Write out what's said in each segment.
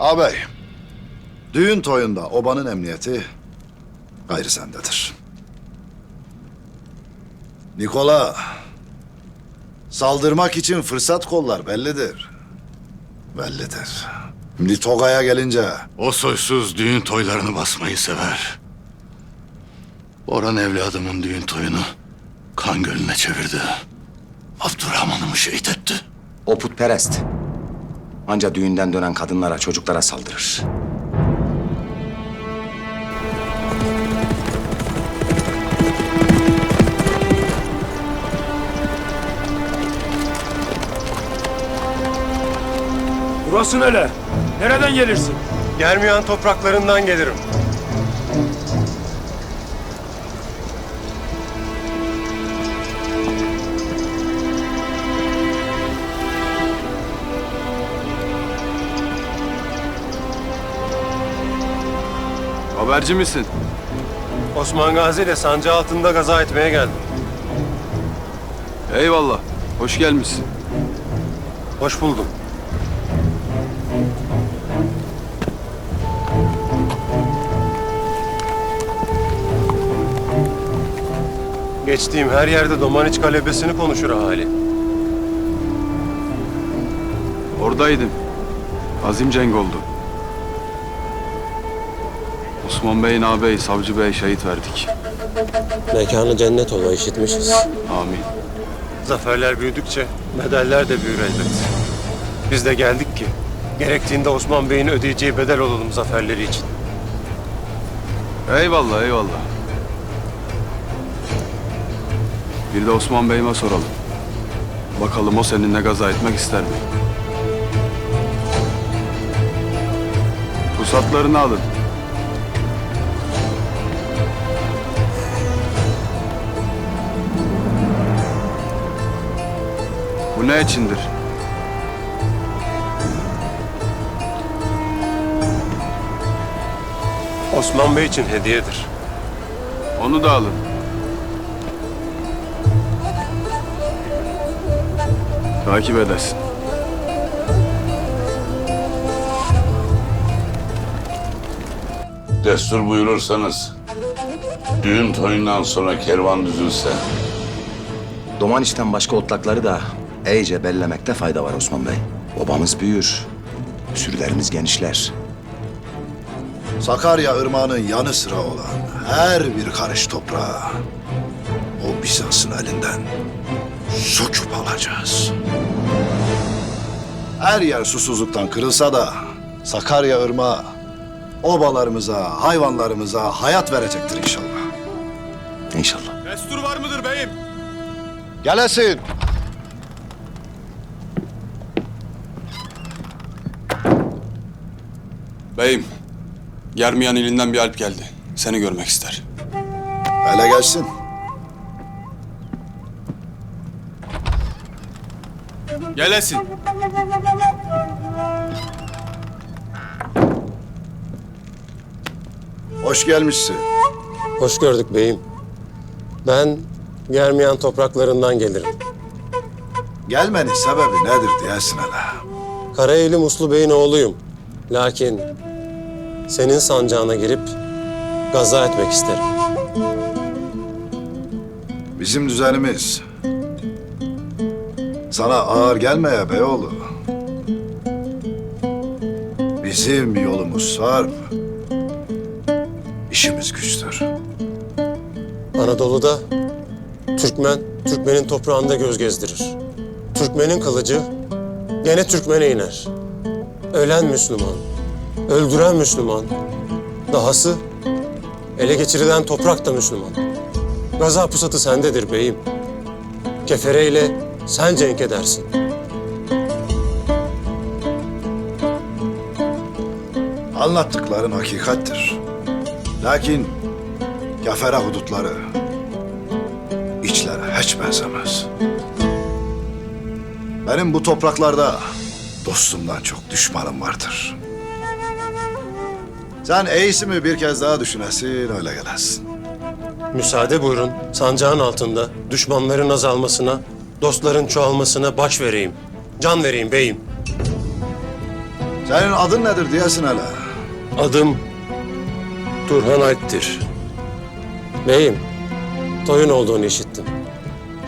Ağabey, düğün toyunda obanın emniyeti gayrı sendedir. Nikola, saldırmak için fırsat kollar bellidir. Bellidir. Şimdi Toga'ya gelince O soysuz düğün toylarını basmayı sever. Orhan evladımın düğün toyunu kan gölüne çevirdi. Abdurrahman'ımı şehit etti. O putperest. Anca düğünden dönen kadınlara, çocuklara saldırır. Burası nere? Nereden gelirsin? Germiyan topraklarından gelirim. Haberci misin? Osman Gazi ile sancı altında gaza etmeye geldim. Eyvallah. Hoş gelmişsin. Hoş buldum. Geçtiğim her yerde Domaniç galebesini konuşur ahali. Oradaydım. Azim cenk oldu. Osman Bey'in ağabey, Savcı Bey şehit verdik. Mekanı cennet ola işitmişiz. Amin. Zaferler büyüdükçe bedeller de büyür elbet. Biz de geldik ki gerektiğinde Osman Bey'in ödeyeceği bedel olalım zaferleri için. Eyvallah, eyvallah. Bir de Osman Bey'ime soralım. Bakalım o seninle gaza etmek ister mi? Pusatlarını alın. Bu ne içindir? Osman Bey için hediyedir. Onu da alın. Takip edersin. Destur buyurursanız düğün toyundan sonra kervan düzülse Doman içten başka otlakları da iyice bellemekte fayda var Osman Bey. Obamız büyür. Sürülerimiz genişler. Sakarya Irmağı'nın yanı sıra olan her bir karış toprağı o Bizans'ın elinden söküp alacağız. Her yer susuzluktan kırılsa da Sakarya Irmağı obalarımıza, hayvanlarımıza hayat verecektir inşallah. İnşallah. Destur var mıdır beyim? Gelesin. Beyim, Germiyan ilinden bir alp geldi. Seni görmek ister. Hele gelsin. Gelesin. Hoş gelmişsin. Hoş gördük beyim. Ben Germiyan topraklarından gelirim. Gelmenin sebebi nedir diyesin hele. Karaeli Muslu Bey'in oğluyum. Lakin senin sancağına girip gaza etmek isterim. Bizim düzenimiz sana ağır gelmeye beyoğlu. Bizim yolumuz sarp. İşimiz güçtür. Anadolu'da Türkmen, Türkmenin toprağında göz gezdirir. Türkmenin kılıcı gene Türkmene iner. Ölen Müslüman, öldüren Müslüman. Dahası ele geçirilen toprak da Müslüman. Gaza pusatı sendedir beyim. Kefereyle sen cenk edersin. Anlattıkların hakikattir. Lakin kafere hudutları içlere hiç benzemez. Benim bu topraklarda dostumdan çok düşmanım vardır. Sen iyisi mi bir kez daha düşünesin öyle gelesin. Müsaade buyurun. Sancağın altında düşmanların azalmasına, dostların çoğalmasına baş vereyim. Can vereyim beyim. Senin adın nedir diyesin hele. Adım Turhan Alp'tir. Beyim, toyun olduğunu işittim.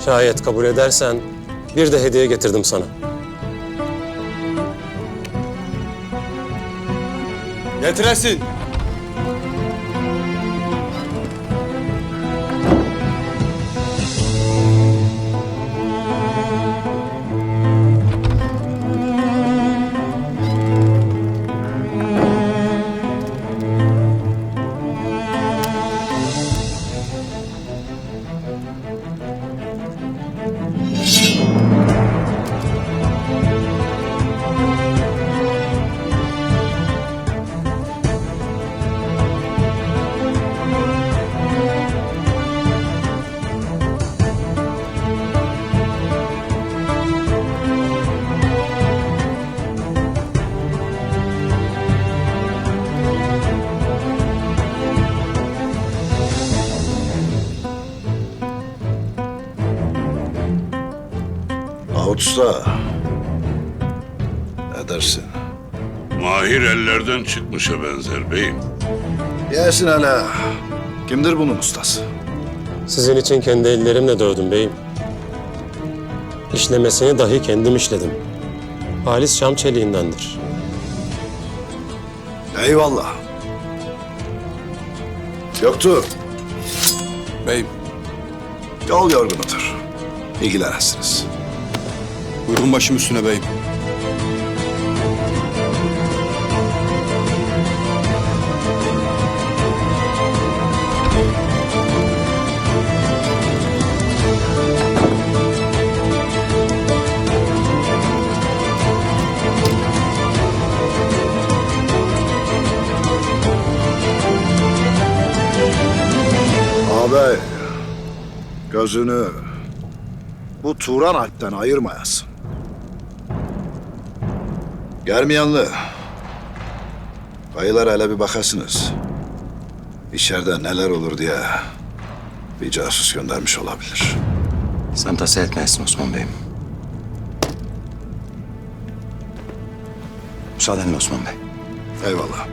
Şayet kabul edersen bir de hediye getirdim sana. Getiresin. Davut Usta. Ne dersin? Mahir ellerden çıkmışa benzer beyim. Yesin hele. Kimdir bunun ustası? Sizin için kendi ellerimle dövdüm beyim. İşlemesini dahi kendim işledim. Halis Şam çeliğindendir. Eyvallah. Yoktu. Beyim, Yol yorgunudur. İlgilenesiniz. Buyurun başım üstüne beyim. Ağabey, gözünü bu Turan Alp'ten ayırmayasın. Germiyanlı, bayılar hele bir bakasınız. İçeride neler olur diye bir casus göndermiş olabilir. Sen tasa etmeyesin Osman Bey'im. Müsaadenle Osman Bey. Eyvallah.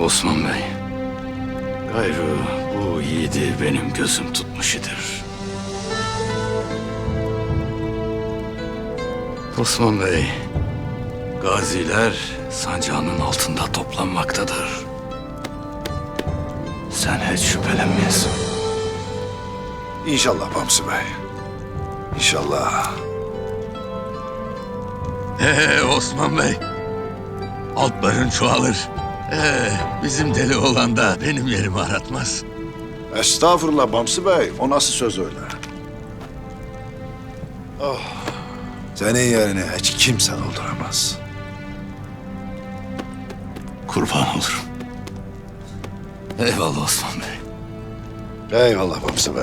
Osman Bey. Gayrı yiğidi benim gözüm tutmuş idir. Osman Bey, gaziler sancağının altında toplanmaktadır. Sen hiç şüphelenmeyesin. İnşallah Bamsı Bey. İnşallah. Ee Osman Bey. Altların çoğalır. Ee, bizim deli olan da benim yerimi aratmaz. Estağfurullah Bamsı Bey. O nasıl söz öyle? Oh. Senin yerini hiç kimse dolduramaz. Kurban olurum. Eyvallah Osman Bey. Eyvallah Bamsı Bey.